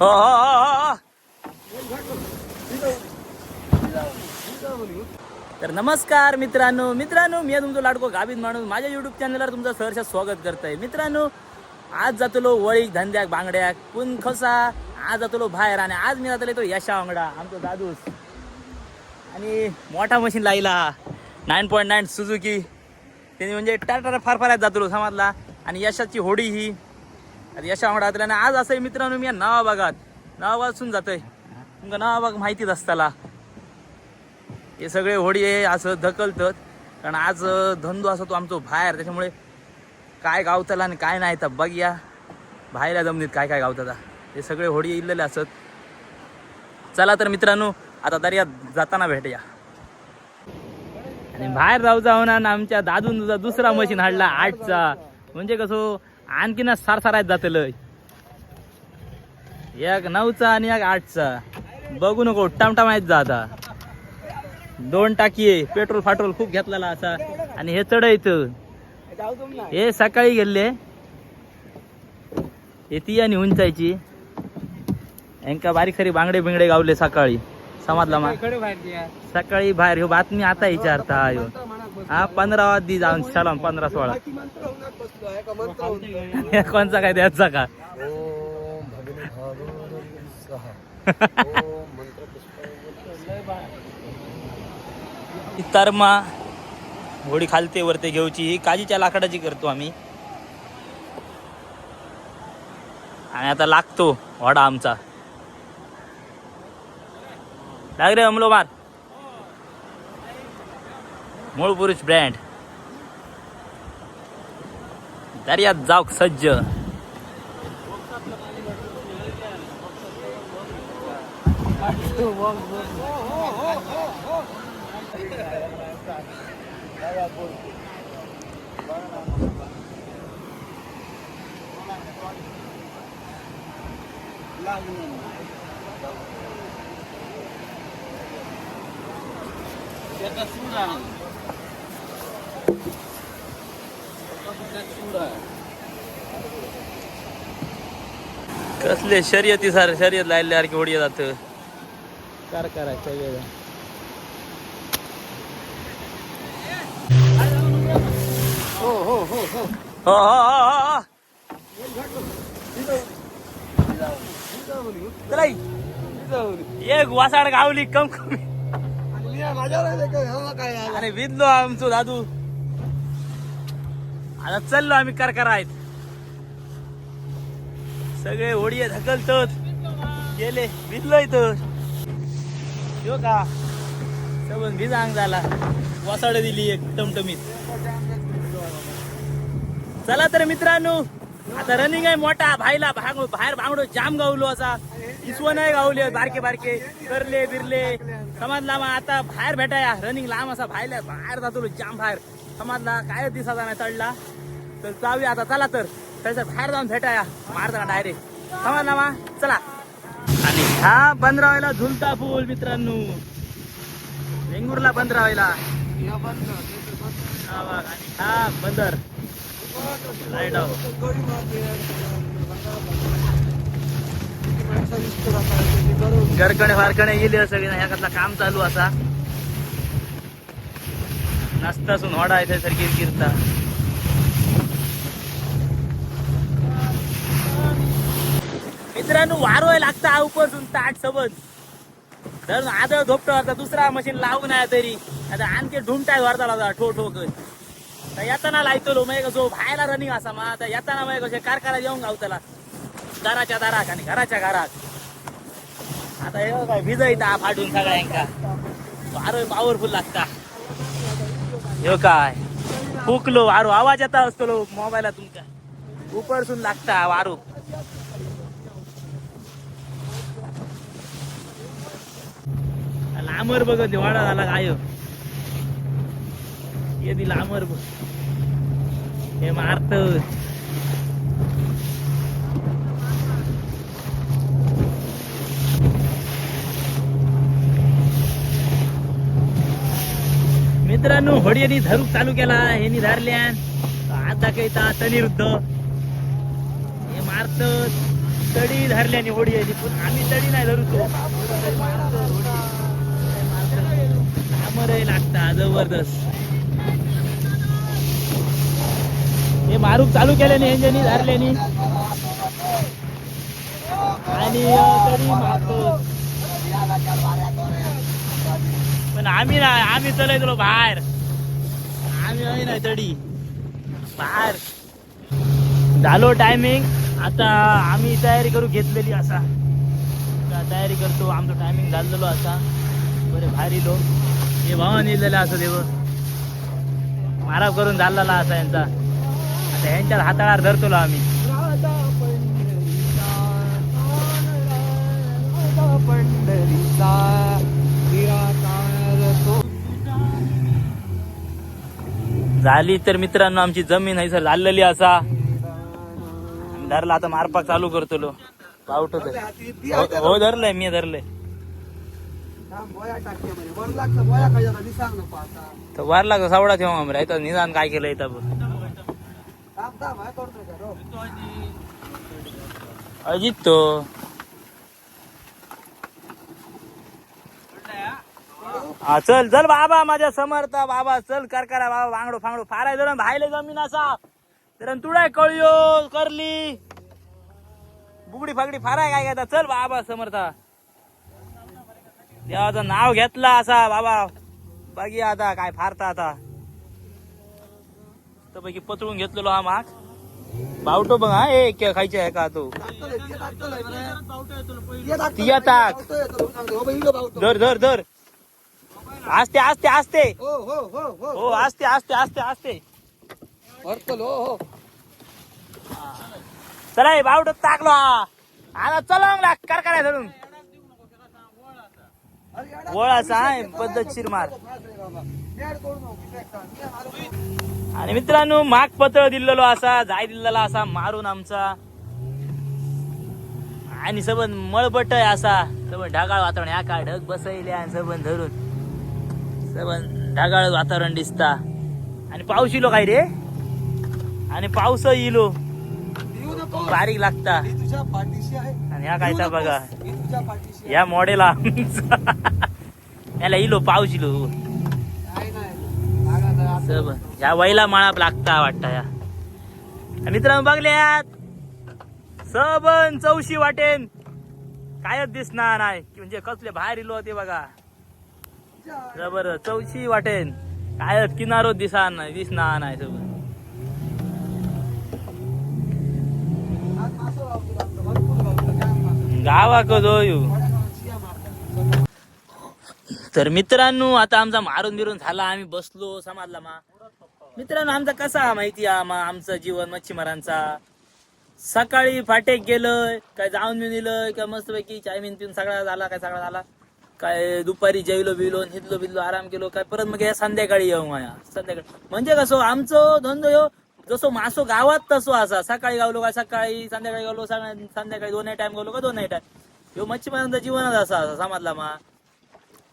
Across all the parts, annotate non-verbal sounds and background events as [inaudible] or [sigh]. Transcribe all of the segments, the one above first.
हो हो हो, हो तर नमस्कार मित्रांनो मित्रांनो मी आहे तुमचं लाडको गाभित माणूस. माझ्या युट्यूब चॅनलवर तुमचं सहर्ष स्वागत करतोय. मित्रांनो आज जातलो वळीक धंद्याक बांगड्याक. पुन खसा? आज जातलो बाहेर आणि आज मी जातलो तो यशा वांगडा आमचा दादूस. आणि मोठा मशीन लाईला. नाईन पॉईंट नाईन सुझुकी त्यांनी म्हणजे टाटा फार फार जातलो समाजला. आणि यशाची होडी ही. आता यशा वांगडा आणि आज असं मित्रांनो मी नावा भागात नावा वाचून जातोय. तुमका नावा बाग माहितीच असताला. हे सगळे होडी हे असं धकलतात कारण आज धंदो असतो आमचो बाहेर त्याच्यामुळे काय गावताला आणि काय नाही तर बघूया बाहेर जमनीत काय काय गावतात. हे सगळे होडी इल्लेले असत. चला तर मित्रांनो आता दर्यात जाताना भेटूया. आणि बाहेर जाऊ जाऊन आमच्या दादून तुझा दुसरा मशीन हाडला आठचा. म्हणजे कसं आणखीन जाते लय एक नऊचा आणि एक आठचा. बघू नको टमटम आहेत जा आता. दोन टाकी आहे पेट्रोल फाट्रोल खूप घेतलेला असा. आणि हे चढायच हे सकाळी गेले. हे ती आणि उंचायची यांका बारीक खरी बांगडे बिंगडे गावले सकाळी. समजला मा? सकाळी बाहेर ह्यो बातमी आता विचारता ह्यो हा पंधरा वाजती जाऊन सलाम पंधरा सोळा. [laughs] कोणचा काय द्यायचा का? [laughs] तरमा घोडी खालते वरते घेऊची ही काजीच्या लाकडाची करतो आम्ही. आणि आता लागतो वाडा आमचा. लाग रे अमलो हो मार मूळ पुरुष ब्रँड दर्यात जाऊ सज्ज. कसले शर्यती सार शर्यत लायल्यासारखी होडी जात. कार करायचं वेगळं हो हो हो हो. एक वासाड गावली कम कमी. अरे विधलो आमचो दादू. आता चाललो आम्ही कर करायत सगळे होडी ढकलतात गेले भिजलो इथं. यो का? सबन भिजांग झाला. वासाड दिली एक टमटमीत. चला तर मित्रांनो आता रनिंग आहे मोठा. भाईला भांग बाहेर भांगडो जाम गावलो असा इसव नाही गावले बारके बारके करले बिरले. समजला मग आता बाहेर भेटाया. रनिंग लांब असा भायला बाहेर जातो जाम बाहेर. समजला काय दिसाचा नाही चढला तर जाऊया आता चला तर. त्याच्या बाहेर जाऊन भेटाया. मारताना डायरेक्ट समजला मा चला. आणि हा बंदरावायला झुलता फुल मित्रांनो. वेंगुर्ला बंदरावायला. हा आणि हा बंदर. लाइट हाऊस गरकणे गेले सगळे. ह्या कसला काम चालू असा. नसतासून होडा येते सारखी गिरता मित्रांनो वारोय लागता हा उपसून ताट सबज. तर आदळ धोपटो आता दुसरा मशीन लावून आहे तरी. आता आणखी ढुमटाय वरता होता ठो ठो तर येताना लायतलो मग कसो बाहेरला रनिंग असा मग आता येताना मग कसे कारखाना येऊन गावताला. घराच्या दारात आणि घराच्या घरात. आता हे काय भिजयता फाटून सगळ्यांका. वारो पॉवरफुल लागता. हे काय? फुकलो वारो आवाज येता असतो मोबाईला तुमच्या उपरसून लागता वारो लांबर बघत वाडा झाला काय ये लांबर बघ. हे मारत मित्रांनो होडीने धरूक चालू केला ह्यांनी धरल्यान आज काही तनिरुद्ध हे मारत तडी धरल्याने होडी आली पण आम्ही तडी नाही धरतो लागता जबरदस्त. हे मारूक चालू केल्याने यांच्यानी धरल्याने आणि तडी मारतो पण आम्ही नाही आम्ही चलय तुला बाहेर. आम्ही आहे नाही तडी. बाहेर. झालो टायमिंग आता आम्ही तयारी करू घेतलेली असा. तयारी करतो. आमचं टायमिंग झालेलो असा बरे भारी लो हे भावा नेलेलं असं देव. माराव करून झालेला असा यांचा. आता यांच्या हाताळार धरतो आम्ही. झाली तर मित्रांनो आमची जमीन आहे सर झालेली असा. धरला आता मारपाक चालू करतो लो. पावट हो धरलंय मी धरलंय. तर वारला का सावडा ठेवा आम्ही इथं निदान काय केलं इथं. अजित तो. हा चल चल बाबा माझ्या समर्थ बाबा चल कर करा बाबा वांगडो फांगडो फाराय जर भायले जमीन असा. तर तुडाय कळयो करली. बुगडी फागडी फाराय काय घेता? चल बाबा समर्था. देवाचं नाव घेतला असा बाबा. बघी आता काय फारता आता. तर पैकी पचळून घेतलेलो हा माग. बावटो बघ हा ए के खायचे आहे का तो तिया ताक धर धर धर. आस्ते आस्ते आस्ते. हो आस्ते आस्ते आस्ते आस्ते. चला हे बावट टाकलो हा. आता चला लाग कर कराय धरून. आहे पद्धतशीर मार. आणि मित्रांनो माग पतळ दिलेलो असा जाय दिलेला असा मारून आमचा. आणि सबन मळबट असा सबन ढगाळ वातावरण या का ढग बसैले आणि सबन धरून. ढगाळ वातावरण दिसता. आणि पाऊस इलो काय रे? आणि पाऊस इलो. बारीक लागता. आणि ह्या काय बघा. ह्या या मॉडेला [laughs] याला इलो पाऊस इलो. आहे ह्या वैला माळा लागता वाटता या. मित्रांनो बघल्यात. सबन चौशी वाटेन. कायच दिसणार नाही. म्हणजे कसले बाहेर इलो ते बघा. जबर चौशी वाटेन. काय किनारो दिसा नाही दिसणार नाही सगळं. आज मासं गावाक जो येऊ तर मित्रांनो आता आमचा मारून बिरून झाला. आम्ही बसलो समाजला मा. मित्रांनो आमचा कसा माहिती आहे आमचं जीवन मच्छीमारांचा. सकाळी फाटेक गेलोय काय जाऊन बिऊन दिलंय काय मस्त पैकी चाय पिऊन सगळा झाला काय सगळा झाला. काय दुपारी जेवलो बिलो हिदलो बिदलो आराम केलो काय परत मग या संध्याकाळी येऊ माया. संध्याकाळी. म्हणजे कसं आमचं धंदो हो जसो मासो गावात तसो असा. सकाळी गावलो काय सकाळी संध्याकाळी गावलो संध्याकाळी दोनही टाइम गावलो का दोनही टाइम ह्यो मच्छीमारांचा जीवनच असा असा समाजला मा.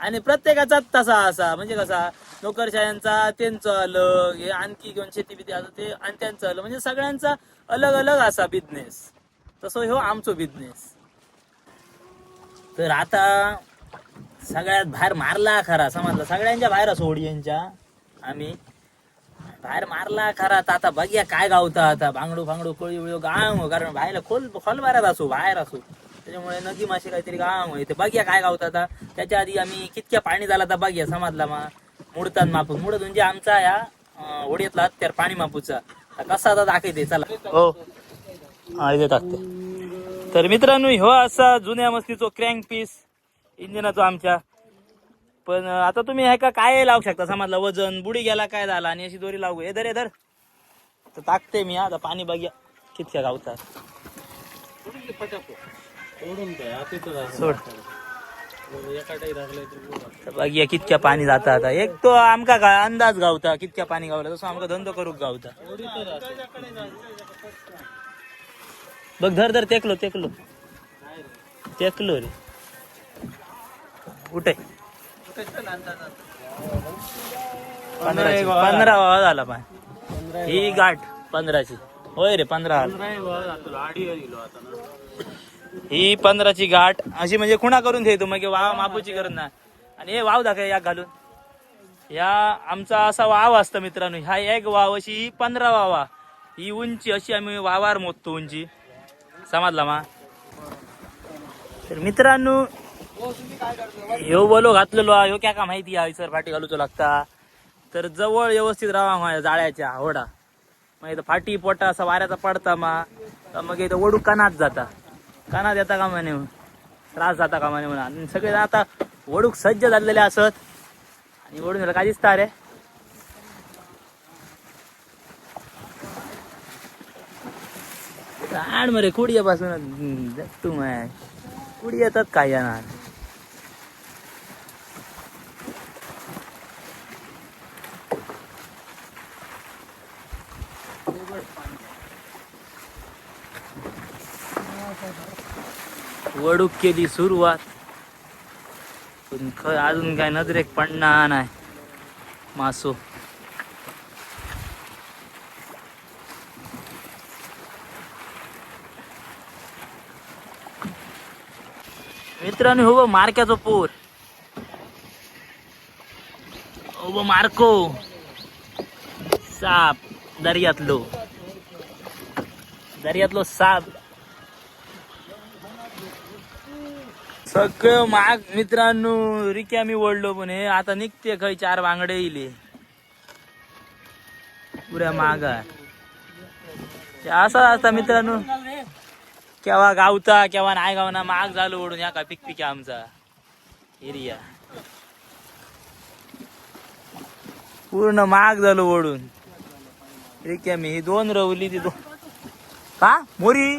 आणि प्रत्येकाचाच तसा असा. म्हणजे कसा नोकरशाह्यांचा त्यांचं अलग हे आणखी घेऊन शेती बिती असं ते आणि त्यांचं अलग. म्हणजे सगळ्यांचा अलग अलग असा बिझनेस तसं ह्यो आमचो बिझनेस तर आता सगळ्यात बाहेर मारला खरा समजला? सगळ्यांच्या बाहेर असो ओडियनच्या आम्ही बाहेर मारला खरा. तर आता बघ्या काय गावता आता. बांगडू फांगडू कोळी बिळू गाव. कारण बाहेर खोल खोल बाहेर असो बाहेर असो. त्याच्यामुळे नदी मासे काहीतरी गाव ते बघ्या काय गावता आता. त्याच्या आधी आम्ही कितक्या पाणी झाला तर बघ्या समजला मा मुडतात मापून. मुडत म्हणजे आमचा या अं, होडीतला हत्यार पाणी मापूचा. कसा आता दाखवते? चला. हो. हा इथे टाकते. तर मित्रांनो ह्यो असा जुन्या मस्तीचो क्रँक पीस इंजिनाचो आमच्या. पण आता तुम्ही हे का काय लावू शकता? समजला वजन बुडी गेला काय झाला? आणि अशी दोरी लावू. हे धर धर. तर टाकते मी आता पाणी बघ्या. कितक्या गावतात. सोड. तर कितक्या पाणी जाता आता. एक तो आमका काय अंदाज गावता कितक्या पाणी गावला. तसं आमका धंदो करूक गावता. बघ धर धर तेकलो तेकलो तेकलो रे. उठे पंधराची. पंधरा वावा झाला पाय. ही गाठ पंधराची. होय रे पंधरा ही पंधराची गाठ अशी म्हणजे खुणा करून घेतो मग वाव मापूची करत ना आणि हे वाव दाखव या घालून. या आमचा असा वाव असतं मित्रांनो ह्या एक वाव अशी ही पंधरा वावा. ही उंची अशी आम्ही वावार मोजतो उंची. समजला मा? तर मित्रांनो ह्यो बोलो घातलेलो ह्यो क्या का माहिती आहे? सर फाटी घालूचो लागता. तर जवळ व्यवस्थित राहा माझ्या जाळ्याच्या आवडा मग इथं फाटी पोटा असा वाऱ्याचा पडता मा. तर मग इथं ओढू कानात जाता. कानात येता का म्हणे? त्रास जाता का म्हणे म्हणा. आणि सगळे आता ओढूक सज्ज झालेले असत. आणि ओढून काय दिसता रे? आण मरे कुडियापासून. तू माय. कुडी येतात काय येणार? वडूक केली सुरुवात. पण ख अजून काय नजरेक पडणार नाही मासो. मित्रांनो हो मारक्याचो पोर. हो मारको मार्को. साप दर्यातलो. दर्यातलो साप. सगळं माग मित्रांनो रिक्यामी ओढलो पण हे आता निघते खय चार बांगडे इले. पुऱ्या माग असा असता मित्रांनो. केव्हा गावता केव्हा नाही गावना माग झालो ओढून या का पिक पिक आमचा. एरिया. पूर्ण माग झालो ओढून. रिक्यामी ही दोन रवली ती दोन. का? मोरी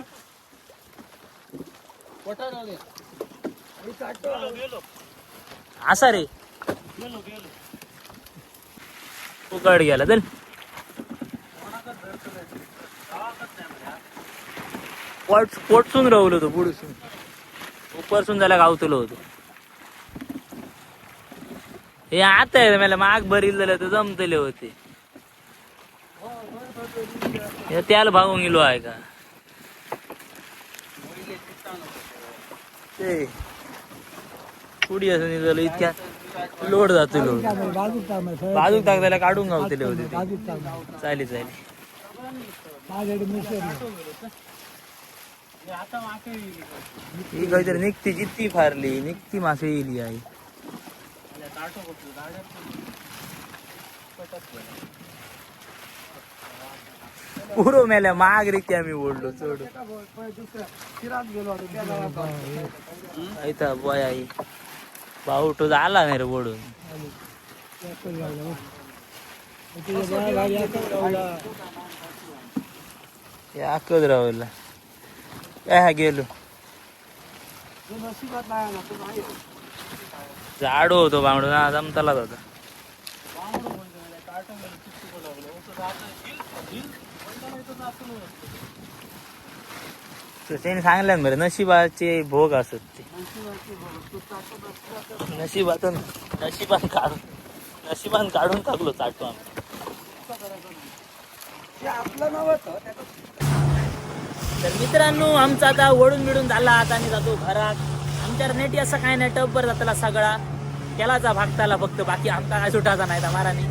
पोटा राहू दे मी काढतो असा रे. उकड गेला चल. पोट पोटसून राहुलो होतो पुढसून उपरसून झाला गावतलो होतो. हे आता आहे मला माग भरील झालं तर जमतले होते. हे त्याला भागून गेलो आहे का? ते. पुढी असं निघालं इतक्या लोड जातो लोड. बाजूक टाकताला काढून गावतले होते ते. चालेल चालेल. ही काहीतरी निघती जित्ती फारली निघती मासे येईल आई. पुरो मेल्या माग रिक्ती आम्ही ओढलो चढ दुसऱ्या शिरात गेलो होतो त्या गावात ऐता बॉय आई. भाऊ आला नाही रे ओढून याकच राहुला काय हा गेलो. जो होतो नाही ना होतो बांगडून हा जमतालाच होता. त्याने सांगलं बरं नशिबाचे भोग असत ते. नशिबातून नशिबान काढून नशिबान काढून टाकलो चाटू आम्ही. तर मित्रांनो आमचा आता ओढून बिडून झाला. आता आणि जातो घरात. आमच्या नेटी असं काय नाही. टपवर जाताला सगळा. केलाचा भागताला फक्त. बाकी आमचा काय सुटाचा नाही मारानी.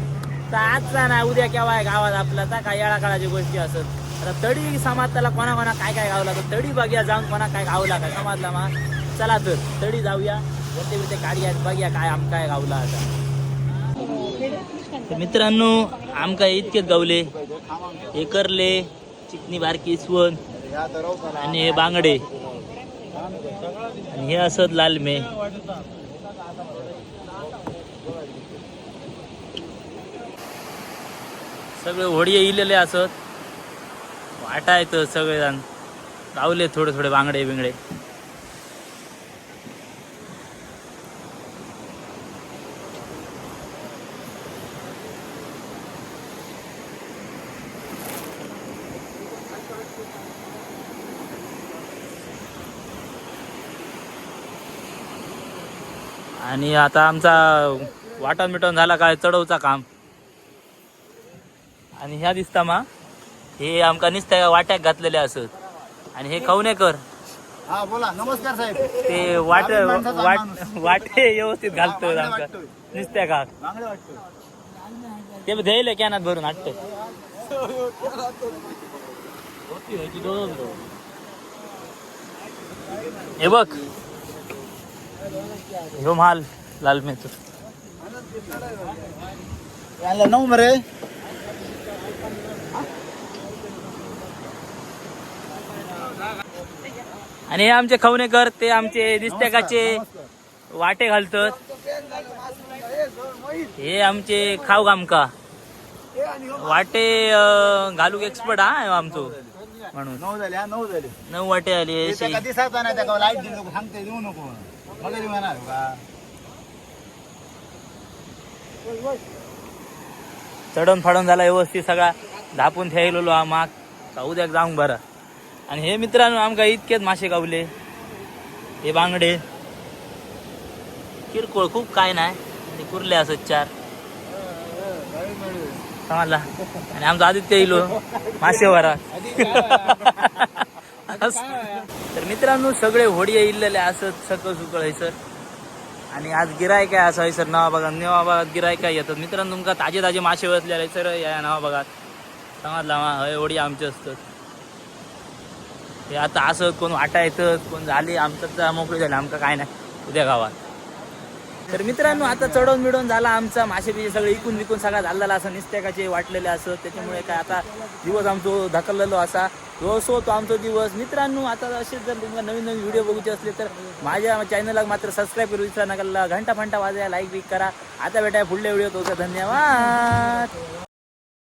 तर आजचा नाही उद्या केव्हा आहे गावात आपला? तर काय येळा काळाची गोष्टी असत. आता तडी समाजाला त्याला कोणा कोणा काय काय गावला तर तडी बघूया जाऊन कोणा काय गावला काय समाजला मा चला तर तडी जाऊया. वरते बिरते काढूया बघ्या काय आम काय गावला आता तर मित्रांनो आमका इतकेच गावले हे चिकनी बारकी इसवण आणि हे बांगडे. आणि हे असत लालमे सगळे होडिये इलेले असत. वाटायत सगळेजण. लावले थोडे थोडे बांगडे बिंगडे. आणि आता आमचा वाटण मिटवण झाला काय चढवचा काम. आणि ह्या दिसता मा हे आमका नुसत्या वाट्याक घातलेले असत. आणि हे खवणेकर हा बोला. नमस्कार साहेब. ते वाट वाट व्यवस्थित घालतो आमका. नुसत्या का ते द्यायला कॅनात भरून आटत हे बघ. ह्यो माल लाल याला नऊ मरे. आणि हे आमचे खवणेकर ते आमचे दिसत्याकाचे वाटे घालतात. हे आमचे खाव गामका. वाटे अं, घालूक एक्सपर्ट हा आमचो. म्हणून. नऊ झाले हा नऊ झाले. नऊ वाटे आली ते अशी. त्याका दिसायचा नाही लाइट दिली नको सांगते देऊ नको. मला देऊ म्हणा का? चढून फाडून झाला व्यवस्थित सगळा. धापून ठेवलेलो हा माग. का उद्या जाऊन बरा. आणि हे मित्रांनो आमका इतकेच मासे गावले. हे बांगडे. किरकोळ खूप काय नाही. ते कुर्ले असत चार. समजला आणि आमचा आदित्य इलो मासेवारा [laughs] तर मित्रांनो सगळे होडी इल्लेले असत सकळ सुकळ हैसर आणि आज गिराय काय असं सर? नवा भागात नवा भागात गिराय काय येतात? मित्रांनो तुमका ताजे ताजे मासे बसलेले सर या नवा भागात समजला मा हय होडी आमचे असतात. हे आता असं कोण वाटा येतं कोण झाले आमचं मोकळी झाले आमचं काय नाही. उद्या गावात. तर मित्रांनो आता चढवून मिळवून झाला आमचा मासे बिशे सगळे इकून विकून सगळा झालेला असं निस्त्याकाचे वाटलेले असं त्याच्यामुळे काय आता दिवस आमचो ढकललेलो असा. दिवस असो तो आमचा दिवस. मित्रांनो आता असेच जर तुम्हाला नवीन नवीन व्हिडिओ बघूचे असले तर माझ्या चॅनलला मात्र सबस्क्राईब करू विसरा नका. घंटा फंटा वाजायला लाईक बिक करा. आता भेटाय पुढल्या व्हिडिओ तो धन्यवाद.